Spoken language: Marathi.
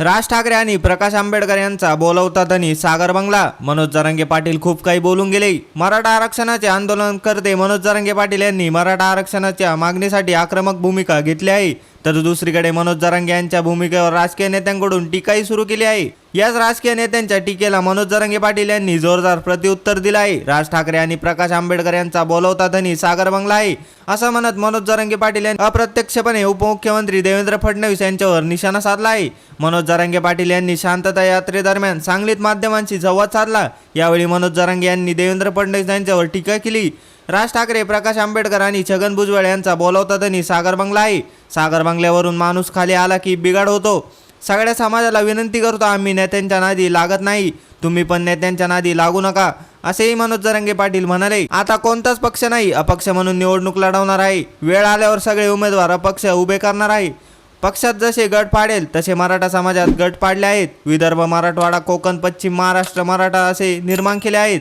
राज ठाकरे आणि प्रकाश आंबेडकर यांचा बोलवता धनी सागर बंगला. मनोज जरांगे पाटील खूप काही बोलून गेले. मराठा आरक्षणाचे आंदोलन करते मनोज जरांगे पाटील यांनी मराठा आरक्षणाच्या मागणीसाठी आक्रमक भूमिका घेतली आहे. तर दुसरीकडे मनोज जरांगे यांच्या भूमिकेवर राजकीय नेत्यांकडून टीकाही सुरू केली आहे. याच राजकीय नेत्यांच्या टीकेला मनोज जरांगे पाटील यांनी जोरदार प्रत्युत्तर दिलं आहे. राज ठाकरे आणि प्रकाश आंबेडकर यांचा बोलवता धनी सागर बंगला आहे. असं म्हणत मनोज जरांगे पाटील यांनी अप्रत्यक्षपणे उपमुख्यमंत्री देवेंद्र फडणवीस यांच्यावर निशाणा साधला आहे. मनोज जरांगे पाटील यांनी शांतता यात्रेदरम्यान सांगलीत माध्यमांशी संवाद साधला. यावेळी मनोज जरांगे यांनी देवेंद्र फडणवीस यांच्यावर टीका केली. राज ठाकरे प्रकाश आंबेडकर आणि छगन भुजबळ यांचा बोलवता त्यांनी सागर बंगला आहे सागर बंगल्यावरून माणूस खाली आला की बिघाड होतो. सगळ्या समाजाला विनंती करतो आम्ही नेत्यांच्या नादी लागत नाही. तुम्ही पण नेत्यांच्या नादी लागू नका असेही मनोज जरंगे पाटील म्हणाले. आता कोणताच पक्ष नाही अपक्ष म्हणून निवडणूक लढवणार आहे. वेळ आल्यावर सगळे उमेदवार अपक्ष उभे करणार आहे. पक्षात जसे गट पाडेल तसे मराठा समाजात गट पाडले आहेत. विदर्भ मराठवाडा कोकण पश्चिम महाराष्ट्र मराठा असे निर्माण केले आहेत.